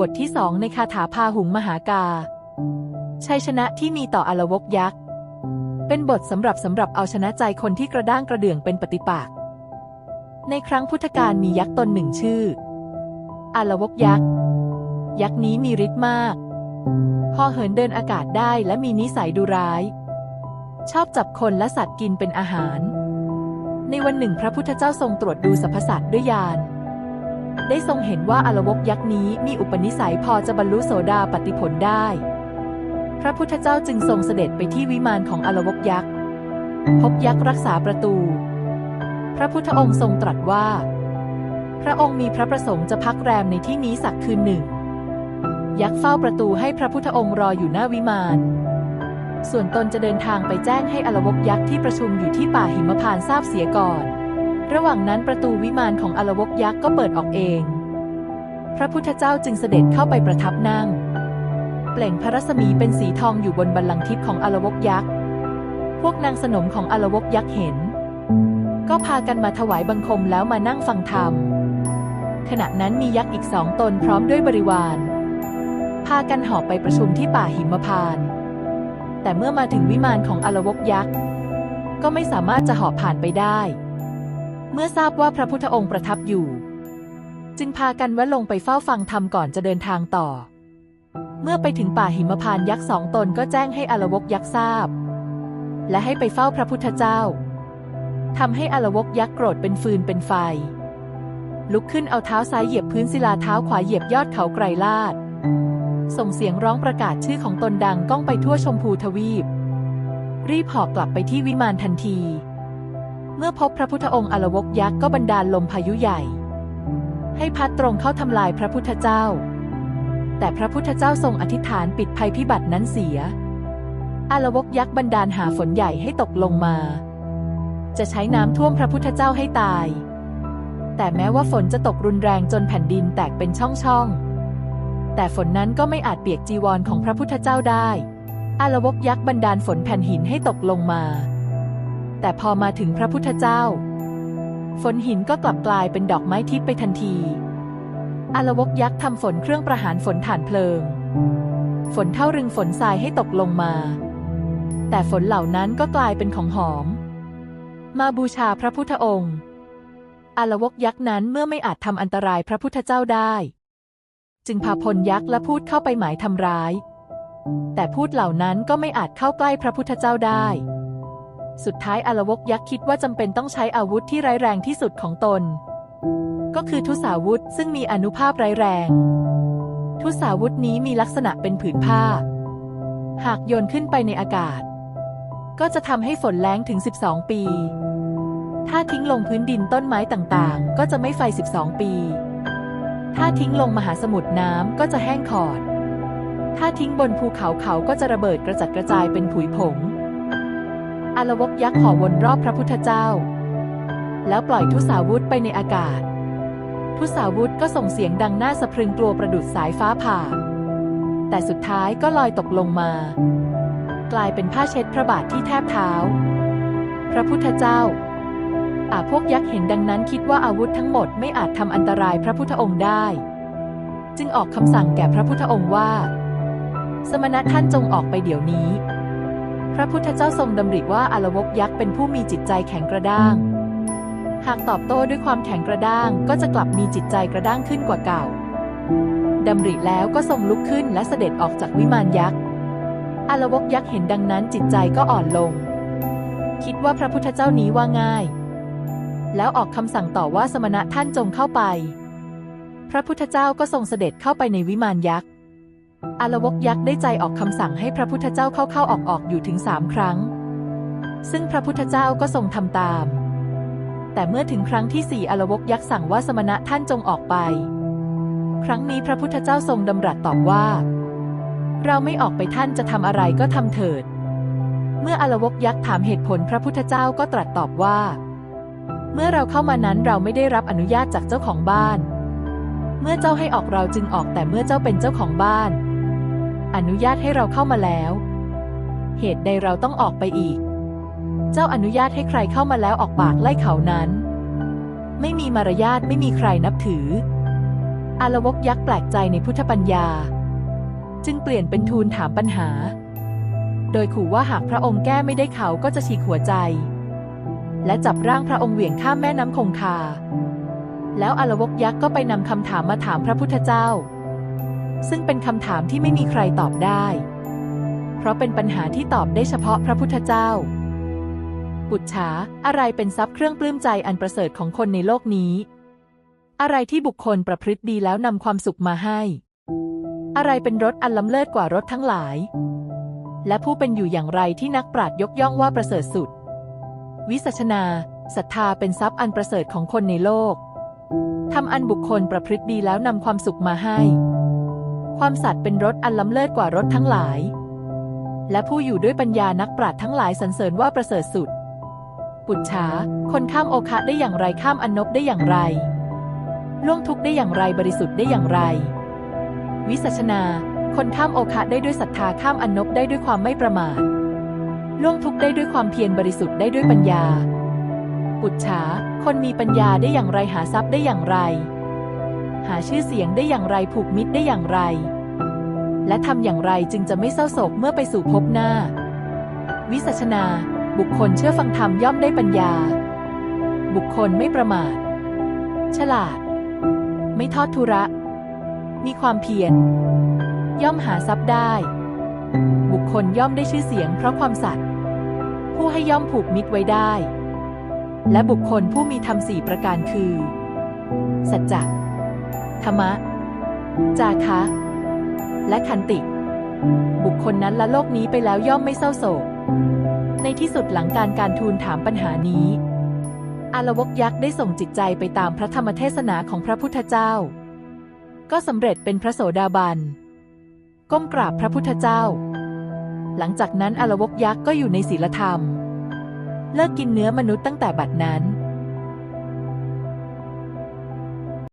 บทที่สองในคาถาพาหุงมหากา ชัยชนะที่มีต่ออลวกยักษ์ เป็นบทสำหรับสำหรับเอาชนะใจคนที่กระด้างกระเดื่องเป็นปฏิปักษ์ในครั้งพุทธกาลมียักษ์ตนหนึ่งชื่ออลวกยักษ์ ยักษ์นี้มีฤทธิ์มากพอเหินเดินอากาศได้และมีนิสัยดุร้าย ชอบจับคนและสัตว์กินเป็นอาหาร ในวันหนึ่งพระพุทธเจ้าทรงตรวจดูสรรพสัตว์ด้วยญาณ ได้ทรงเห็นว่าอลวกยักษ์นี้มีอุปนิสัยพอจะบรรลุโสดาปฏิผลได้ พระพุทธเจ้าจึงทรงเสด็จไปที่วิมานของอลวกยักษ์ พบยักษ์รักษาประตู พระพุทธองค์ทรงตรัสว่า พระองค์มีพระประสงค์จะพักแรมในที่นี้สักคืนหนึ่ง ยักษ์เฝ้าประตูให้พระพุทธองค์รออยู่หน้าวิมาน ส่วนตนจะเดินทางไปแจ้งให้อลวกยักษ์ที่ประชุมอยู่ที่ป่าหิมพานทราบเสียก่อน ระหว่างนั้นประตูวิมานของอลวกยักษ์ก็เปิดออกเอง พระพุทธเจ้าจึงเสด็จเข้าไปประทับนั่ง เปล่งพระรัศมีเป็นสีทองอยู่บนบัลลังก์ทิพย์ของอลวกยักษ์ พวกนางสนมของอลวกยักษ์เห็น ก็พากันมาถวายบังคมแล้วมานั่งฟังธรรม ขณะนั้นมียักษ์อีกสองตนพร้อมด้วยบริวาร พากันหอบไปประชุมที่ป่าหิมพานต์แต่เมื่อมาถึงวิมานของอลวกยักษ์ ก็ไม่สามารถจะหอบผ่านไปได้ เมื่อทราบว่าพระพุทธองค์ประทับอยู่ จึงพากันแวะลงไปเฝ้าฟังธรรมก่อนจะเดินทางต่อ เมื่อไปถึงป่าหิมพานยักษ์สองตนก็แจ้งให้อลวกยักษ์ทราบ และให้ไปเฝ้าพระพุทธเจ้าทำให้อลวกยักษ์โกรธเป็นฟืนเป็นไฟ ลุกขึ้นเอาเท้าซ้ายเหยียบพื้นศิลาเท้าขวาเหยียบยอดเขาไกรลาดส่งเสียงร้องประกาศชื่อของตนดังก้องไปทั่วชมพูทวีป รีบหอกกลับไปที่วิมานทันที เมื่อพบพระพุทธองค์อลวกยักษ์ก็บันดาลลมพายุใหญ่ ให้พัดตรงเข้าทำลายพระพุทธเจ้า แต่พระพุทธเจ้าทรงอธิษฐานปิดภัยพิบัตินั้นเสียอลวกยักษ์บันดาลหาฝนใหญ่ให้ตกลงมา จะใช้น้ำท่วมพระพุทธเจ้าให้ตาย แต่แม้ว่าฝนจะตกรุนแรงจนแผ่นดินแตกเป็นช่องๆ แต่ฝนนั้นก็ไม่อาจเปียกจีวรของพระพุทธเจ้าได้อลวกยักษ์บันดาลฝนแผ่นหินให้ตกลงมา แต่พอมาถึงพระพุทธเจ้า ฝนหินก็กลับกลายเป็นดอกไม้ทิพย์ไปทันทีอลวกยักษ์ทำฝนเครื่องประหารฝนฐานเพลิง ฝนเท่ารึงฝนทรายให้ตกลงมา แต่ฝนเหล่านั้นก็กลายเป็นของหอม มาบูชาพระพุทธองค์อลวกยักษ์นั้นเมื่อไม่อาจทำอันตรายพระพุทธเจ้าได้ จึงพาพลยักษ์และพูดเข้าไปหมายทำร้าย แต่พูดเหล่านั้นก็ไม่อาจเข้าใกล้พระพุทธเจ้าได้ สุดท้ายอลวกยักษ์คิดว่าจำเป็นต้องใช้อาวุธที่ร้ายแรงที่สุดของตน ก็คือทุสาวุธซึ่งมีอนุภาพร้ายแรง ทุสาวุธนี้มีลักษณะเป็นผืนผ้า หากโยนขึ้นไปในอากาศ ก็จะทำให้ฝนแล้งถึง 12 ปี ถ้าทิ้งลงพื้นดินต้นไม้ต่างๆ ก็จะไม่ไฟ 12 ปี ถ้าทิ้งลงมหาสมุทรน้ำก็จะแห้งขอด ถ้าทิ้งบนภูเขาเขาก็จะระเบิดกระจัดกระจายเป็นผุยผง อาลวกยักษ์ห่อวนรอบพระพุทธเจ้า แล้วปล่อยทุสาวุธไปในอากาศ ทุสาวุธก็ส่งเสียงดังน่าสะพรึงกลัวประดุดสายฟ้าผ่า แต่สุดท้ายก็ลอยตกลงมา กลายเป็นผ้าเช็ดพระบาทที่แทบเท้า พระพุทธเจ้าอาพวกยักษ์เห็นดังนั้นคิดว่าอาวุธทั้งหมดไม่อาจทำอันตรายพระพุทธองค์ได้ จึงออกคำสั่งแก่พระพุทธองค์ว่า สมณะท่านจงออกไปเดี๋ยวนี้ พระพุทธเจ้าทรงดำริว่าอลวกยักษ์เป็นผู้มีจิตใจแข็งกระด้าง หากตอบโต้ด้วยความแข็งกระด้างก็จะกลับมีจิตใจกระด้างขึ้นกว่าเก่าดำริแล้วก็ทรงลุกขึ้นและเสด็จออกจากวิมานยักษ์อลวกยักษ์เห็นดังนั้นจิตใจก็อ่อนลง คิดว่าพระพุทธเจ้านี้ว่าง่าย แล้วออกคำสั่งต่อว่าสมณะท่านจงเข้าไป พระพุทธเจ้าก็ทรงเสด็จเข้าไปในวิมานยักษ์ อลวกยักษ์ได้ใจออกคำสั่งให้พระพุทธเจ้าเข้าๆออกๆอยู่ถึงสามครั้ง ซึ่งพระพุทธเจ้าก็ทรงทำตาม แต่เมื่อถึงครั้งที่สี่อลวกยักษ์สั่งว่าสมณะท่านจงออกไป ครั้งนี้พระพุทธเจ้าทรงดำรัสตอบว่า เราไม่ออกไปท่านจะทำอะไรก็ทำเถิด เมื่ออลวกยักษ์ถามเหตุผลพระพุทธเจ้าก็ตรัสตอบว่า เมื่อเราเข้ามานั้นเราไม่ได้รับอนุญาตจากเจ้าของบ้าน เมื่อเจ้าให้ออกเราจึงออกแต่เมื่อเจ้าเป็นเจ้าของบ้าน อนุญาตให้เราเข้ามาแล้ว เหตุใดเราต้องออกไปอีก เจ้าอนุญาตให้ใครเข้ามาแล้วออกปากไล่เขานั้น ไม่มีมารยาทไม่มีใครนับถือ อารวกยักษ์แปลกใจในพุทธปัญญา จึงเปลี่ยนเป็นทูลถามปัญหา โดยขู่ว่าหากพระองค์แก้ไม่ได้เขาก็จะฉีกหัวใจ และจับร่างพระองค์เหวี่ยงข้ามแม่น้ำคงคา แล้วอารวกยักษ์ก็ไปนำคำถามมาถามพระพุทธเจ้า ซึ่งเป็นคำถามที่ไม่มีใครตอบได้ เพราะเป็นปัญหาที่ตอบได้เฉพาะพระพุทธเจ้า ปุจฉาอะไรเป็นทรัพย์เครื่องปลื้มใจอันประเสริฐของคนในโลกนี้ อะไรที่บุคคลประพฤติดีแล้วนำความสุขมาให้ อะไรเป็นรถอันล้ำเลิศกว่ารถทั้งหลาย และผู้เป็นอยู่อย่างไรที่นักปราชญ์ยกย่องว่าประเสริฐสุด วิสัชนาศรัทธาเป็นทรัพย์อันประเสริฐของคนในโลกทำอันบุคคลประพฤติดีแล้วนำความสุขมาให้ ความสัตย์เป็นรถอันล้ำเลิศกว่ารถทั้งหลาย และผู้อยู่ด้วยปัญญานักปราชญ์ทั้งหลายสรรเสริญว่าประเสริฐสุด ปุจฉาคนข้ามโอคะได้อย่างไรข้ามอนนบได้อย่างไร ล่วงทุกได้อย่างไรบริสุทธิ์ได้อย่างไร วิสัชนา คนข้ามโอคะได้ด้วยศรัทธาข้ามอนนบได้ด้วยความไม่ประมาทล่วงทุกได้ด้วยความเพียรบริสุทธิ์ได้ด้วยปัญญา ปุจฉาคนมีปัญญาได้อย่างไรหาทรัพย์ได้อย่างไร หาชื่อเสียงได้อย่างไรผูกมิตรได้อย่างไร และทำอย่างไรจึงจะไม่เศร้าโศกเมื่อไปสู่ภพหน้า วิสัชนา บุคคลเชื่อฟังธรรมย่อมได้ปัญญา บุคคลไม่ประมาท ฉลาด ไม่ทอดทุระ มีความเพียร ย่อมหาทรัพย์ได้ บุคคลย่อมได้ชื่อเสียงเพราะความสัตย์ผู้ให้ย่อมผูกมิตรไว้ได้ และบุคคลผู้มีธรรมสี่ประการคือ สัจจะ ธรรมะ จาคะ และคันติ บุคคลนั้นละโลกนี้ไปแล้วย่อมไม่เศร้าโศก ในที่สุดหลังการการทูลถามปัญหานี้อารวกยักษ์ได้ส่งจิตใจไปตามพระธรรมเทศนาของพระพุทธเจ้า ก็สำเร็จเป็นพระโสดาบัน ก้มกราบพระพุทธเจ้า หลังจากนั้นอารวกยักษ์ก็อยู่ในศีลธรรม เลิกกินเนื้อมนุษย์ตั้งแต่บัดนั้น